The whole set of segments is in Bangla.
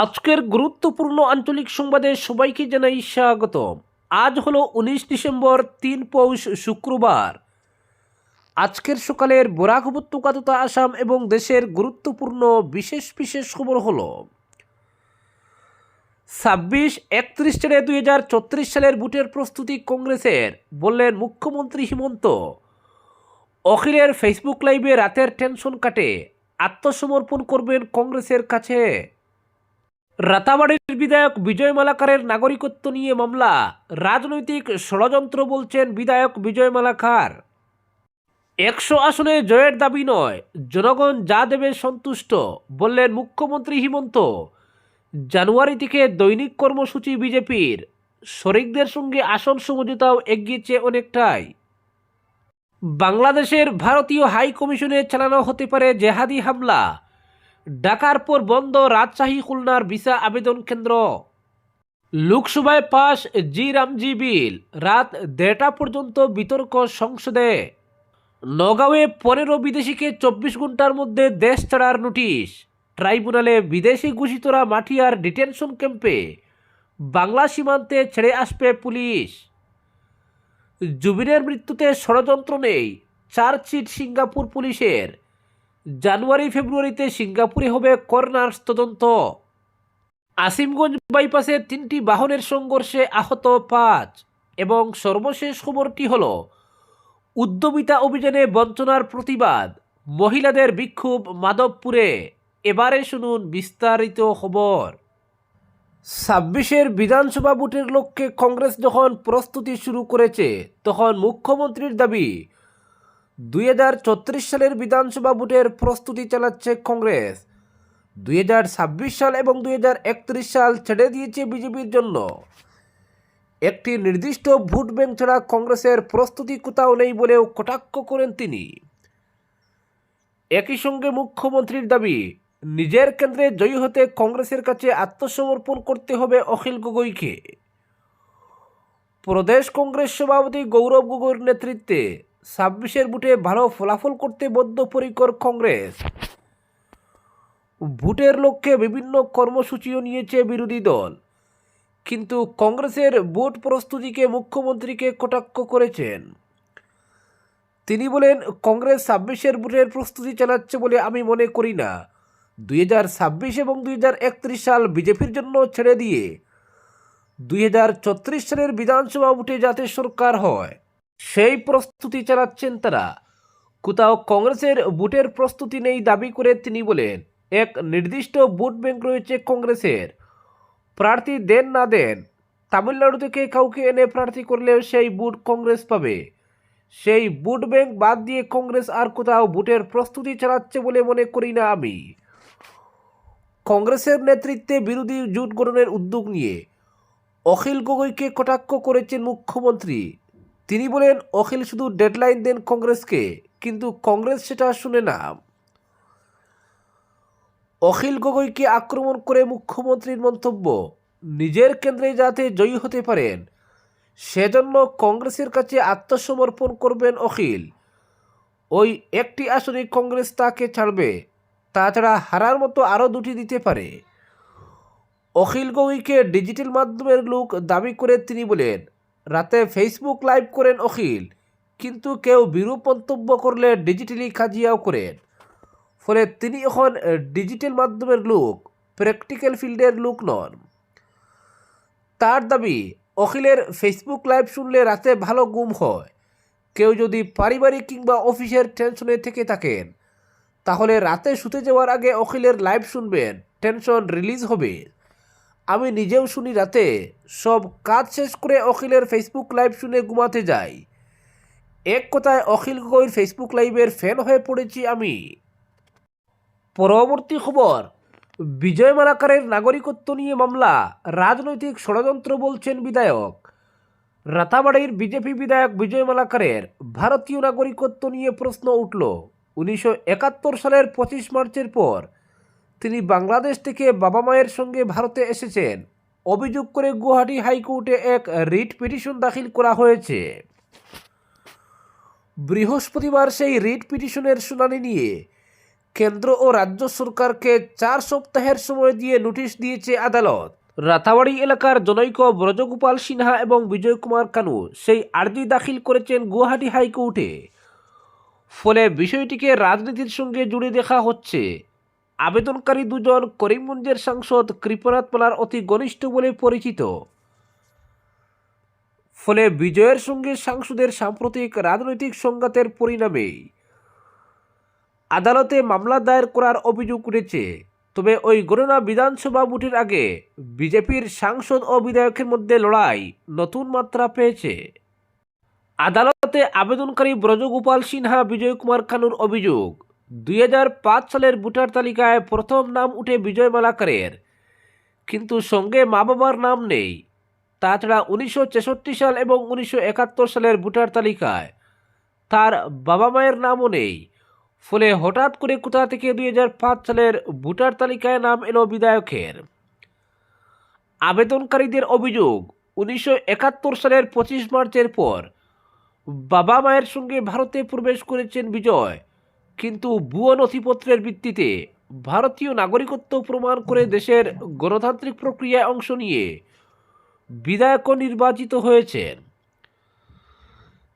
আজকের গুরুত্বপূর্ণ আঞ্চলিক সংবাদে সবাইকে জানাই স্বাগত আজ হলো উনিশ ডিসেম্বর, তিন পৌষ শুক্রবার। আজকের সকালের বরাক উপত্যকা তথা আসাম এবং দেশের গুরুত্বপূর্ণ বিশেষ বিশেষ খবর হলো, ছাব্বিশ একত্রিশ চারে দুই হাজার চৌত্রিশ সালের বুটের প্রস্তুতি কংগ্রেসের, বললেন মুখ্যমন্ত্রী হিমন্ত। অখিলের ফেসবুক লাইভে রাতের টেনশন কাটে, আত্মসমর্পণ করবেন কংগ্রেসের কাছে। রাতাবাড়ির বিধায়ক বিজয় মালাকারের নাগরিকত্ব নিয়ে মামলা। রাজনৈতিক ষড়যন্ত্র বলছেন বিধায়ক বিজয় মালাকার। একশো আসনে জয়ের দাবি নয়, জনগণ যা দেবে সন্তুষ্ট, বললেন মুখ্যমন্ত্রী হিমন্ত। জানুয়ারি থেকে দৈনিক কর্মসূচি বিজেপির, শরিকদের সঙ্গে আসন সমঝোতাও এগিয়েছে অনেকটাই। বাংলাদেশের ভারতীয় হাই কমিশনে চালানো হতে পারে জেহাদি হামলা। ডাকার পর বন্ধ রাজশাহী খুলনার ভিসা আবেদন কেন্দ্র। লোকসভায় পাশ জি রামজি বিল, রাত দেড়টা পর্যন্ত বিতর্ক সংসদে। নগাঁওয়ে পনেরো বিদেশিকে চব্বিশ ঘণ্টার মধ্যে দেশ ছাড়ার নোটিশ, ট্রাইব্যুনালে বিদেশি ঘোষিতরা মাঠিয়ার ডিটেনশন ক্যাম্পে, বাংলা সীমান্তে ছেড়ে আসবে পুলিশ। জুবিনের মৃত্যুতে ষড়যন্ত্র নেই, চার্জশিট সিঙ্গাপুর পুলিশের। জানুয়ারি ফেব্রুয়ারিতে সিঙ্গাপুরে হবে করোনার তদন্ত। আসিমগঞ্জ বাইপাসে তিনটি বাহনের সংঘর্ষে আহত পাঁচ, এবং সর্বশেষ খবরটি হল, উদ্যমিতা অভিযানে বঞ্চনার প্রতিবাদ, মহিলাদের বিক্ষোভ মাধবপুরে। এবারে শুনুন বিস্তারিত খবর। ছাব্বিশের বিধানসভা ভোটের লক্ষ্যে কংগ্রেস যখন প্রস্তুতি শুরু করেছে, তখন মুখ্যমন্ত্রীর দাবি দুই হাজার চৌত্রিশ সালের বিধানসভা ভোটের প্রস্তুতি চালাচ্ছে কংগ্রেস। দুই হাজার ছাব্বিশ সাল এবং দুই হাজার একত্রিশ সাল ছেড়ে দিয়েছে বিজেপির জন্য। একটি নির্দিষ্ট ভোট ব্যাংক ছাড়া কংগ্রেসের প্রস্তুতি কোথাও নেই বলেও কটাক্ষ করেন তিনি। একই সঙ্গে মুখ্যমন্ত্রীর দাবি, নিজের কেন্দ্রে জয়ী হতে কংগ্রেসের কাছে আত্মসমর্পণ করতে হবে অখিল গগৈকে। প্রদেশ কংগ্রেস সভাপতি গৌরব গগৈর নেতৃত্বে ছাব্বিশের বুটে ভালো ফলাফল করতে বদ্ধপরিকর কংগ্রেস। ভোটের লক্ষ্যে বিভিন্ন কর্মসূচিও নিয়েছে বিরোধী দল। কিন্তু কংগ্রেসের ভোট প্রস্তুতিকে মুখ্যমন্ত্রীকে কটাক্ষ করেছেন। তিনি বলেন, কংগ্রেস ছাব্বিশের ভোটের প্রস্তুতি চালাচ্ছে বলে আমি মনে করি না। দুই হাজার ছাব্বিশ এবং দুই হাজার একত্রিশ সাল বিজেপির জন্য ছেড়ে দিয়ে দুই হাজার চৌত্রিশ সালের বিধানসভা ভোটে যাতে সরকার হয়। সেই প্রস্তুতি চালাচ্ছেন তারা। কোথাও কংগ্রেসের বুটের প্রস্তুতি নেই দাবি করে তিনি বলেন, এক নির্দিষ্ট বুট ব্যাংক রয়েছে কংগ্রেসের। প্রার্থী দেন না দেন, তামিলনাড়ু থেকে কাউকে এনে প্রার্থী করলেও সেই বুট কংগ্রেস পাবে। সেই বুট ব্যাংক বাদ দিয়ে কংগ্রেস আর কোথাও বুটের প্রস্তুতি চালাচ্ছে বলে মনে করি না আমি। কংগ্রেসের নেতৃত্বে বিরোধী জোট গঠনের উদ্যোগ নিয়ে অখিল গগৈকে কটাক্ষ করেছেন মুখ্যমন্ত্রী। তিনি বলেন, অখিল শুধু ডেডলাইন দেন কংগ্রেসকে, কিন্তু কংগ্রেস সেটা শুনে না। অখিল গগৈকে আক্রমণ করে মুখ্যমন্ত্রীর মন্তব্য, নিজের কেন্দ্রে যাতে জয়ী হতে পারেন, সেজন্য কংগ্রেসের কাছে আত্মসমর্পণ করবেন অখিল। ওই একটি আসনে কংগ্রেস তাকে ছাড়বে, তাছাড়া হারার মতো আরও দুটি দিতে পারে। অখিল গগৈকে ডিজিটাল মাধ্যমের লোক দাবি করে তিনি বলেন রাতে ফেসবুক লাইভ করেন অখিল, কিন্তু কেউ বিরূপ মন্তব্য করলে ডিজিটালি খাজিয়াও করেন। ফলে তিনি এখন ডিজিটাল মাধ্যমের লোক প্র্যাকটিক্যাল ফিল্ডের লোক নন। তার দাবি, অখিলের ফেসবুক লাইভ শুনলে রাতে ভালো ঘুম হয়। কেউ যদি পারিবারিক কিংবা অফিসের টেনশনে থেকে থাকেন, তাহলে রাতে শুতে যাওয়ার আগে অখিলের লাইভ শুনবেন টেনশন রিলিজ হবে। আমি নিজেও শুনি রাতে। সব কাজ শেষ করে অখিলের ফেসবুক লাইভ শুনে ঘুমাতে যাই। এক কথায় অখিল গগৈর ফেসবুক লাইভের ফ্যান হয়ে পড়েছি আমি। পরবর্তী খবর, বিজয় মালাকারের নাগরিকত্ব নিয়ে মামলা, রাজনৈতিক ষড়যন্ত্র বলছেন বিধায়ক। রাতাবাড়ির বিজেপি বিধায়ক বিজয় মালাকারের ভারতীয় নাগরিকত্ব নিয়ে প্রশ্ন উঠল। উনিশশো একাত্তর সালের পঁচিশ মার্চের পর তিনি বাংলাদেশ থেকে বাবা মায়ের সঙ্গে ভারতে এসেছেন। অভিযোগ করে গুয়াহাটি হাইকোর্টে এক রিট পিটিশন দাখিল করা হয়েছে। বৃহস্পতিবার সেই রিট পিটিশনের শুনানি নিয়ে কেন্দ্র ও রাজ্য সরকারকে চার সপ্তাহের সময় দিয়ে নোটিশ দিয়েছে আদালত। রাতাবাড়ি এলাকার জনৈক ব্রজগোপাল সিনহা এবং বিজয় কুমার কানু সেই আর্জি দাখিল করেছেন গুয়াহাটি হাইকোর্টে। ফলে বিষয়টিকে রাজনীতির সঙ্গে জুড়ে দেখা হচ্ছে। আবেদনকারী দুজন করিমগঞ্জের সাংসদ কৃপনাথ পালার অতি ঘনিষ্ঠ বলে পরিচিত। ফলে বিজয়ের সঙ্গে সাংসদের সাম্প্রতিক রাজনৈতিক সংঘাতের পরিণামে আদালতে মামলা দায়ের করার অভিযোগ উঠেছে। তবে ওই গণনা বিধানসভা ভোটের আগে বিজেপির সাংসদ ও বিধায়কের মধ্যে লড়াই নতুন মাত্রা পেয়েছে। আদালতে আবেদনকারী ব্রজগোপাল সিনহা, বিজয় কুমার কানুর অভিযোগ দুই হাজার পাঁচ সালের ভোটার তালিকায় প্রথম নাম উঠে বিজয় মালাকারের। কিন্তু সঙ্গে মা বাবার নাম নেই। তাছাড়া উনিশশো ছেষট্টি সাল এবং উনিশশো একাত্তর সালের ভোটার তালিকায় তার বাবা মায়ের নামও নেই। ফলে হঠাৎ করে কোথা থেকে দুই হাজার পাঁচ সালের ভোটার তালিকায় নাম এলো বিধায়কের? আবেদনকারীদের অভিযোগ, উনিশশো একাত্তর সালের পঁচিশ মার্চের পর বাবা মায়ের সঙ্গে ভারতে প্রবেশ করেছেন বিজয়। কিন্তু ভুয়ো নথিপত্রের ভিত্তিতে ভারতীয় নাগরিকত্ব প্রমাণ করে দেশের গণতান্ত্রিক প্রক্রিয়ায় অংশ নিয়ে বিধায়ক নির্বাচিত হয়েছেন।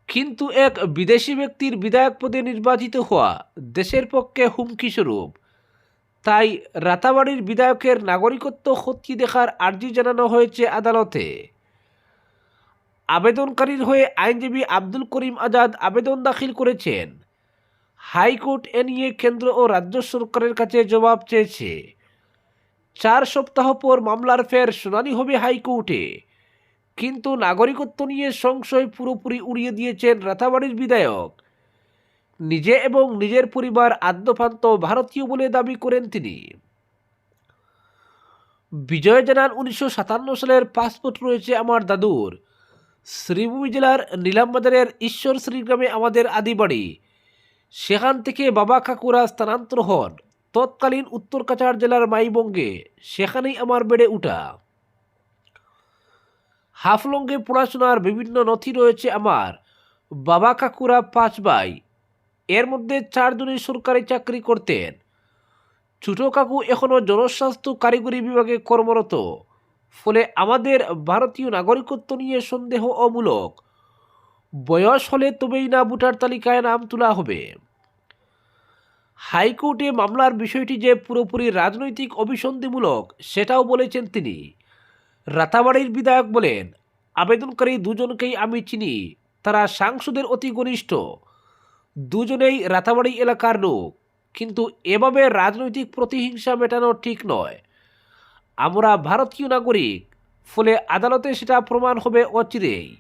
কিন্তু এক বিদেশি ব্যক্তির বিধায়ক পদে নির্বাচিত হওয়া দেশের পক্ষে হুমকি স্বরূপ। তাই রাতাবাড়ির বিধায়কের নাগরিকত্ব খতিয়ে দেখার আর্জি জানানো হয়েছে আদালতে। আবেদনকারীর হয়ে আইনজীবী আব্দুল করিম আজাদ আবেদন দাখিল করেছেন। হাইকোর্ট এ নিয়ে কেন্দ্র ও রাজ্য সরকারের কাছে জবাব চেয়েছে। চার সপ্তাহ পর মামলার ফের শুনানি হবে হাইকোর্টে। কিন্তু নাগরিকত্ব নিয়ে সংশয় পুরোপুরি উড়িয়ে দিয়েছেন রাতাবাড়ির বিধায়ক। নিজে এবং নিজের পরিবার আদ্যপান্ত ভারতীয় বলে দাবি করেন তিনি। বিজয় জানান উনিশশো সাতান্ন সালের পাসপোর্ট রয়েছে আমার দাদুর। শ্রীভূমি জেলার নীলামবাজারের ঈশ্বর শ্রীগ্রামে আমাদের আদিবাড়ি। সেখান থেকে বাবা কাকুরা স্থানান্তর হন। তৎকালীন উত্তর কাছাড় জেলার মাইবঙ্গে। সেখানেই আমার বেড়ে উঠা। হাফলঙ্গে পড়াশোনার বিভিন্ন নথি রয়েছে আমার। বাবা কাকুরা পাঁচ ভাই। এর মধ্যে চারজনই সরকারি চাকরি করতেন। ছোট কাকু এখনও জনস্বাস্থ্য কারিগরি বিভাগে কর্মরত। ফলে আমাদের ভারতীয় নাগরিকত্ব নিয়ে সন্দেহ অমূলক। বয়স হলে তবেই না ভোটার তালিকায় নাম তোলা হবে। হাইকোর্টে মামলার বিষয়টি যে পুরোপুরি রাজনৈতিক অভিসন্ধিমূলক, সেটাও বলেছেন তিনি। রাতাবাড়ির বিধায়ক বলেন, আবেদনকারী দুজনকেই আমি চিনি, তারা সাংসদের অতি ঘনিষ্ঠ। দুজনেই রাতাবাড়ি এলাকার লোক, কিন্তু এভাবে রাজনৈতিক প্রতিহিংসা মেটানো ঠিক নয়। আমরা ভারতীয় নাগরিক, ফলে আদালতে সেটা প্রমাণ হবে অচিরেই।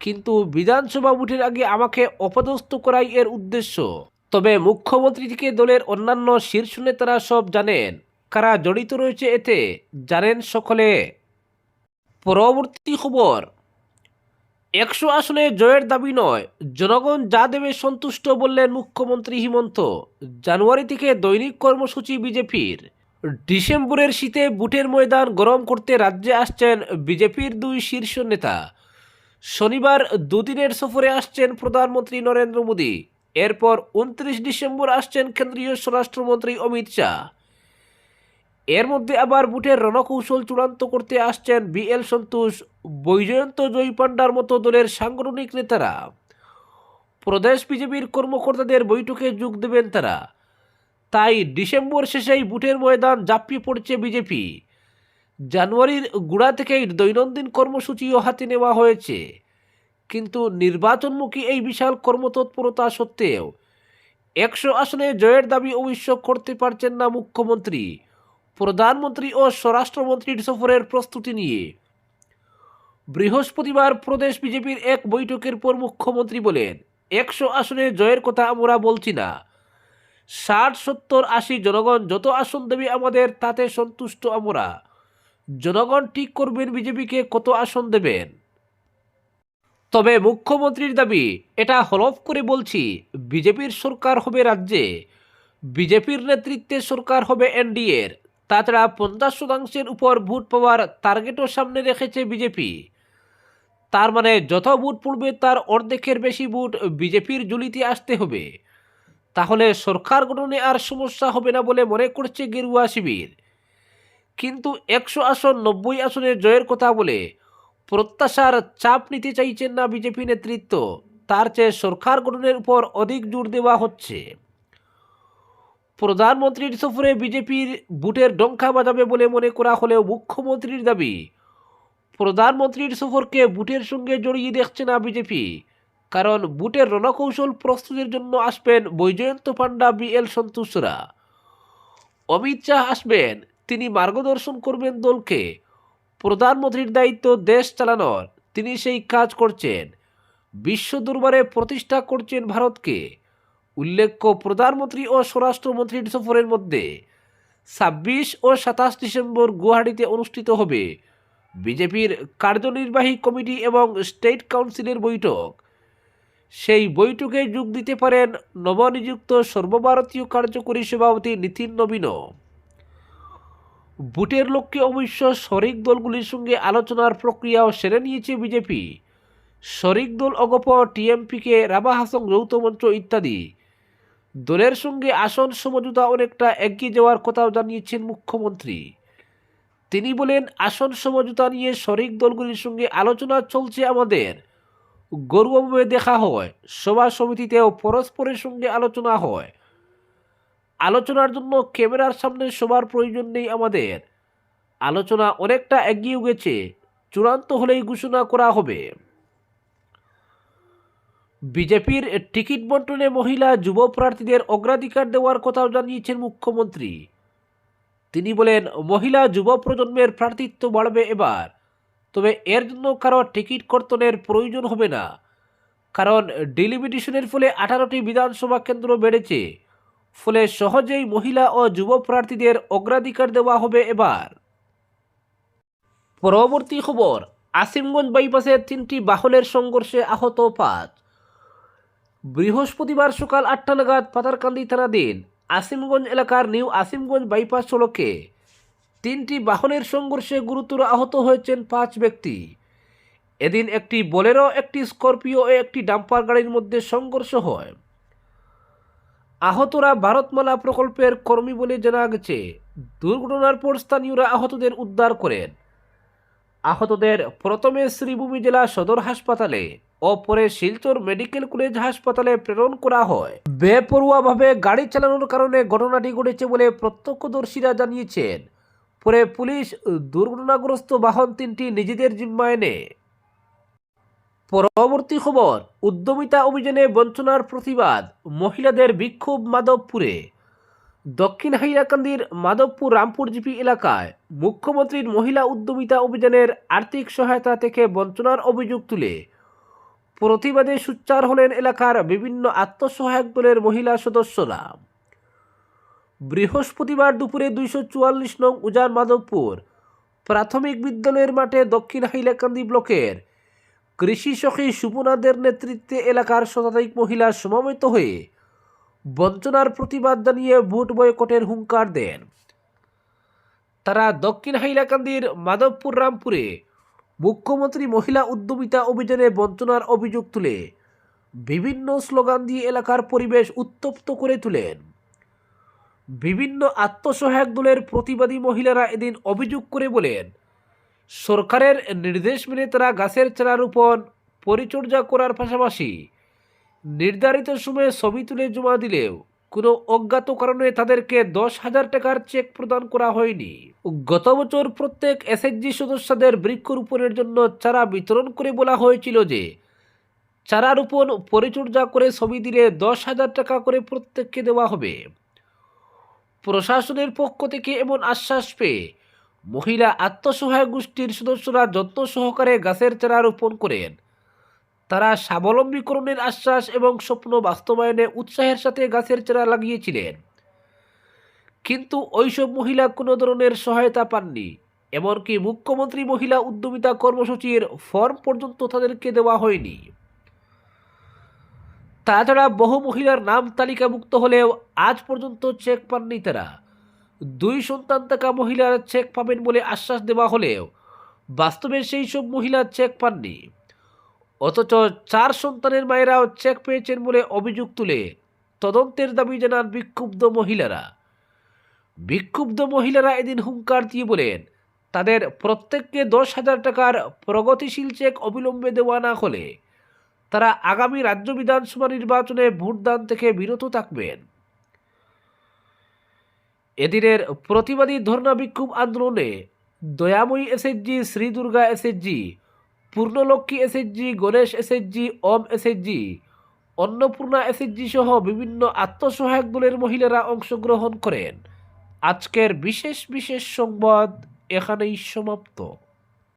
কিন্তু বিধানসভা ভোটের আগে আমাকে অপদস্থ করাই এর উদ্দেশ্য। তবে মুখ্যমন্ত্রী থেকে দলের অন্যান্য শীর্ষ নেতারা সব জানেন। কারা জড়িত রয়েছে এতে, জানেন সকলে। পরবর্তী খবর। একশো আসনে জয়ের দাবি নয়, জনগণ যা দেবে সন্তুষ্ট বললেন মুখ্যমন্ত্রী হিমন্ত। জানুয়ারি থেকে দৈনিক কর্মসূচি বিজেপির। ডিসেম্বরের শীতে বুটের ময়দান গরম করতে রাজ্যে আসছেন বিজেপির দুই শীর্ষ নেতা। শনিবার দুদিনের সফরে আসছেন প্রধানমন্ত্রী নরেন্দ্র মোদী। এরপর উনত্রিশ ডিসেম্বর আসছেন কেন্দ্রীয় স্বরাষ্ট্রমন্ত্রী অমিত শাহ। এর মধ্যে আবার বুটের রণকৌশল চূড়ান্ত করতে আসছেন বিএল সন্তোষ, বৈজয়ন্ত জয় পান্ডার মতো দলের সাংগঠনিক নেতারা। প্রদেশ বিজেপির কর্মকর্তাদের বৈঠকে যোগ দেবেন তারা। তাই ডিসেম্বর শেষেই বুটের ময়দান জাপিয়ে পড়ছে বিজেপি। জানুয়ারির গোড়া থেকেই দৈনন্দিন কর্মসূচিও হাতে নেওয়া হয়েছে। কিন্তু নির্বাচনমুখী এই বিশাল কর্মতৎপরতা সত্ত্বেও একশো আসনে জয়ের দাবি অবশ্য করতে পারছেন না মুখ্যমন্ত্রী, প্রধানমন্ত্রী ও স্বরাষ্ট্রমন্ত্রীর সফরের প্রস্তুতি নিয়ে। বৃহস্পতিবার প্রদেশ বিজেপির এক বৈঠকের পর মুখ্যমন্ত্রী বলেন, একশো আসনে জয়ের কথা আমরা বলছি না। ষাট, সত্তর, আশি জনগণ যত আসন দেবে আমাদের তাতে সন্তুষ্ট আমরা। জনগণ ঠিক করবেন বিজেপিকে কত আসন দেবেন? তবে মুখ্যমন্ত্রীর দাবি, এটা হলফ করে বলছি, বিজেপির সরকার হবে রাজ্যে। বিজেপির নেতৃত্বে সরকার হবে এনডিএর। তাছাড়া পঞ্চাশ শতাংশের উপর ভোট পাওয়ার টার্গেটও সামনে রেখেছে বিজেপি। তার মানে যত ভোট পড়বে, তার অর্ধেকের বেশি ভোট বিজেপির জুলিতে আসতে হবে। তাহলে সরকার গঠনে আর সমস্যা হবে না বলে মনে করছে গেরুয়া শিবির। কিন্তু একশো আসন, নব্বই আসনের জয়ের কথা বলে প্রত্যাশার চাপ নিতে চাইছেন না বিজেপি নেতৃত্ব। তার চেয়ে সরকার গঠনের উপর অধিক জোর দেওয়া হচ্ছে। প্রধানমন্ত্রীর সফরে বিজেপির বুটের ডঙ্কা বাজাবে বলে মনে করা হলেও মুখ্যমন্ত্রীর দাবি, প্রধানমন্ত্রীর সফরকে বুটের সঙ্গে জড়িয়ে দেখছে না বিজেপি। কারণ বুটের রণকৌশল প্রস্তুতির জন্য আসবেন বৈজয়ন্ত পাণ্ডা বিএল সন্তোষরা। অমিত শাহ আসবেন তিনি মার্গদর্শন করবেন দলকে। প্রধানমন্ত্রীর দায়িত্ব দেশ চালানোর। তিনি সেই কাজ করছেন। বিশ্ব দরবারে প্রতিষ্ঠা করছেন ভারতকে। উল্লেখ্য, প্রধানমন্ত্রী ও স্বরাষ্ট্রমন্ত্রীর সফরের মধ্যে ছাব্বিশ ও সাতাশ ডিসেম্বর গুয়াহাটিতে অনুষ্ঠিত হবে বিজেপির কার্যনির্বাহী কমিটি এবং স্টেট কাউন্সিলের বৈঠক। সেই বৈঠকে যোগ দিতে পারেন নবনিযুক্ত সর্বভারতীয় কার্যকরী সভাপতি নীতিন নবীনও। বুটের লক্ষ্যে অবশ্য শরিক দলগুলির সঙ্গে আলোচনার প্রক্রিয়াও সেরে নিয়েছে বিজেপি। শরিক দল অগপ টিএমপিকে রাবা হাসং যৌথ মঞ্চ ইত্যাদি। দলের সঙ্গে আসন সমঝোতা অনেকটা এগিয়ে যাওয়ার কথাও জানিয়েছেন মুখ্যমন্ত্রী। তিনি বলেন, আসন সমঝোতা নিয়ে শরিক দলগুলির সঙ্গে আলোচনা চলছে আমাদের। গৌরবভাবে দেখা হয়, সভা সমিতিতেও পরস্পরের সঙ্গে আলোচনা হয়। আলোচনার জন্য ক্যামেরার সামনে সবার প্রয়োজন নেই আমাদের। আলোচনা অনেকটা এগিয়ে গেছে, চূড়ান্ত হলেই ঘোষণা করা হবে। বিজেপির টিকিট বন্টনে মহিলা যুব প্রার্থীদের অগ্রাধিকার দেওয়ার কথাও জানিয়েছেন মুখ্যমন্ত্রী। তিনি বলেন, মহিলা যুব প্রজন্মের প্রার্থিত্ব বাড়বে এবার, তবে এর জন্য কারও টিকিট কর্তনের প্রয়োজন হবে না। কারণ ডিলিমিটেশনের ফলে আঠারোটি বিধানসভা কেন্দ্র বেড়েছে। ফলে সহজেই মহিলা ও যুব প্রার্থীদের অগ্রাধিকার দেওয়া হবে এবার। পরবর্তী খবর, আসিমগঞ্জ বাইপাসের তিনটি বাহনের সংঘর্ষে আহত পাঁচ। বৃহস্পতিবার সকাল আটটা নাগাদ পাতারকান্দি থানাধীন আসিমগঞ্জ এলাকার নিউ আসিমগঞ্জ বাইপাস সড়কে তিনটি বাহনের সংঘর্ষে গুরুতর আহত হয়েছেন পাঁচ ব্যক্তি। এদিন একটি বোলেরো, একটি স্করপিও ও একটি ডাম্পার গাড়ির মধ্যে সংঘর্ষ হয়। আহতরা ভারতমালা প্রকল্পের কর্মী বলে জানা গেছে। দুর্ঘটনার পর স্থানীয়রা আহতদের উদ্ধার করেন। আহতদের প্রথমে শ্রীভূমি জেলা সদর হাসপাতালে ও পরে শিলচর মেডিকেল কলেজ হাসপাতালে প্রেরণ করা হয়। বেপরোয়াভাবে গাড়ি চালানোর কারণে ঘটনাটি ঘটেছে বলে প্রত্যক্ষদর্শীরা জানিয়েছেন। পরে পুলিশ দুর্ঘটনাগ্রস্ত বাহন তিনটি নিজেদের জিম্মায় নেয়। পরবর্তী খবর, উদ্যমিতা অভিযানে বঞ্চনার প্রতিবাদ, মহিলাদের বিক্ষোভ মাধবপুরে। দক্ষিণ হাইলাকান্দির মাধবপুর রামপুর জিপি এলাকায় মুখ্যমন্ত্রীর মহিলা উদ্যমিতা অভিযানের আর্থিক সহায়তা থেকে বঞ্চনার অভিযোগ তুলে। প্রতিবাদে সোচ্চার হলেন এলাকার বিভিন্ন আত্মসহায়ক দলের মহিলা সদস্যরা। বৃহস্পতিবার দুপুরে দুইশো চুয়াল্লিশ নং উজান মাধবপুর প্রাথমিক বিদ্যালয়ের মাঠে দক্ষিণ হাইলাকান্দি ব্লকের কৃষি সখী সুপনাদের নেতৃত্বে এলাকার শতাধিক মহিলা সমাবেত হয়ে বঞ্চনার প্রতিবাদ জানিয়ে ভোট বয়কটের হুঙ্কার দেন। তারা দক্ষিণ হাইলাকান্দির মাধবপুর, রামপুরে মুখ্যমন্ত্রী মহিলা উদ্যমিতা অভিযানে বঞ্চনার অভিযোগ তুলে বিভিন্ন স্লোগান দিয়ে এলাকার পরিবেশ উত্তপ্ত করে তোলেন। বিভিন্ন আত্মসহায়ক দলের প্রতিবাদী মহিলারা এদিন অভিযোগ করে বলেন সরকারের নির্দেশ মেনে তারা গাছের চারা রোপণ পরিচর্যা করার পাশাপাশি নির্ধারিত সময়ে ছবি তুলে জমা দিলেও কোনো অজ্ঞাত কারণে তাদেরকে দশ হাজার টাকার চেক প্রদান করা হয়নি। গত বছর প্রত্যেক এসএইচজি সদস্যদের বৃক্ষরোপণের জন্য চারা বিতরণ করে বলা হয়েছিল যে চারা রোপণ পরিচর্যা করে ছবি দিলে দশ হাজার টাকা করে প্রত্যেককে দেওয়া হবে। প্রশাসনের পক্ষ থেকে এমন আশ্বাস পেয়ে মহিলা আত্মসহায়ক গোষ্ঠীর সদস্যরা যত্ন সহকারে গাছের চারা রোপণ করেন। তারা স্বাবলম্বীকরণের আশ্বাস এবং স্বপ্ন বাস্তবায়নে উৎসাহের সাথে গাছের চারা লাগিয়েছিলেন। কিন্তু ওইসব মহিলা কোনো ধরনের সহায়তা পাননি, এমনকি মুখ্যমন্ত্রী মহিলা উদ্যমিতা কর্মসূচির ফর্ম পর্যন্ত তাদেরকে দেওয়া হয়নি। তাছাড়া বহু মহিলার নাম তালিকাভুক্ত হলেও আজ পর্যন্ত চেক পাননি তারা। দুই সন্তান থাকা মহিলার চেক পাবেন বলে আশ্বাস দেওয়া হলেও বাস্তবে সেই সব মহিলা চেক পাননি। অথচ চার সন্তানের মায়েরাও চেক পেয়েছেন বলে অভিযোগ তুলে তদন্তের দাবি জানান বিক্ষুব্ধ মহিলারা। বিক্ষুব্ধ মহিলারা এদিন হুঙ্কার দিয়ে বলেন, তাদের প্রত্যেককে দশ হাজার টাকার প্রগতিশীল চেক অবিলম্বে দেওয়া না হলে তারা আগামী রাজ্য বিধানসভা নির্বাচনে ভোটদান থেকে বিরত থাকবেন। এদিনের প্রতিবাদী ধর্ণা বিক্ষোভ আন্দোলনে Dayamoyee SSG Shri Durga SSG, Purnalakshmi SSG, Ganesh SSG, Om SSG, Annapurna SSG সহ বিভিন্ন আত্মসহায়ক দলের মহিলারা অংশগ্রহণ করেন। আজকের বিশেষ বিশেষ সংবাদ এখানেই সমাপ্ত।